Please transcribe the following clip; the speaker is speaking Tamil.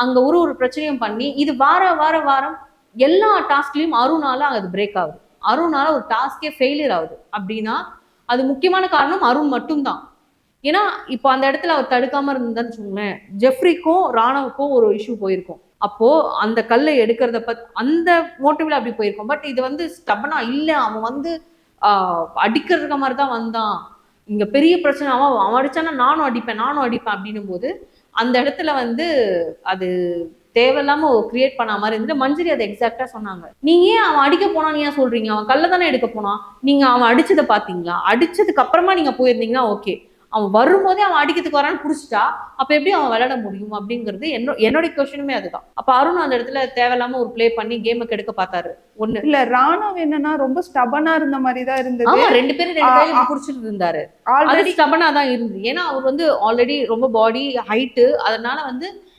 அங்க ஒரு ஒரு பிரச்சனையும் பண்ணி இது வார வார வாரம் எல்லா டாஸ்க்லயும் அருணால அது பிரேக் ஆகுது. அருணால ஒரு டாஸ்கே ஃபெயிலியர் ஆகுது. அப்படின்னா அது முக்கியமான காரணம் அருண் மட்டும்தான். ஏன்னா இப்போ அந்த இடத்துல அவர் தடுக்காம இருந்தான்னு வச்சுக்கோங்களேன் ஜெஃப்ரிக்கும் ராணவுக்கும் ஒரு இஷ்யூ போயிருக்கும். அப்போ அந்த கல்லை எடுக்கிறத பத் அந்த மோட்டிவ்ல அப்படி போயிருக்கும். பட் இது வந்து ஸ்டபனா இல்லை. அவன் வந்து ஆஹ், அடிக்கிறதுக்கு மாதிரி தான் வந்தான். இங்கே பெரிய பிரச்சனை அவன் அவன் அடித்தானா நானும் அடிப்பேன் நானும் அடிப்பேன் அப்படின்னும் போது அந்த இடத்துல வந்து அது தேவையில்லாம கிரியேட் பண்ண மாதிரி இருந்துட்டு மஞ்சரி அதை எக்ஸாக்டா சொன்னாங்க. நீங்க ஏன் அவன் அடிக்க போனான்னு ஏன் சொல்றீங்க? அவன் கல்ல தானே எடுக்க போனான்? நீங்க அவன் அடிச்சதை பாத்தீங்களா அடிச்சதுக்கு அப்புறமா நீங்க போயிருந்தீங்கன்னா ஓகே அவன் வரும்போதே அவன் அடிக்கிறதுக்கு வரான்னு புடிச்சிட்டா அப்ப எப்படி அவன் விளையாட முடியும் அப்படிங்கிறது என்னோ என்னோட கொஸ்டினுமே அதுதான். அப்ப அருண் அந்த இடத்துல தேவையில்லாம ஒரு ப்ளே பண்ணி கேமை கெடுக்க பார்த்தாரு. ஒண்ணு. இல்ல ராணுவ என்னன்னா ரொம்ப ஸ்டபனா இருந்த மாதிரி தான் இருந்தது. ஆமா ரெண்டு பேரும் ரெண்டு கையில ஆ. புடிச்சிட்டு இருந்தாரு. ஆல்ரெடி ஸ்டபனா தான் இருந்தது ஏன்னா அவர் வந்து ஆல்ரெடி ரொம்ப பாடி ஹைட்டு அதனால வந்து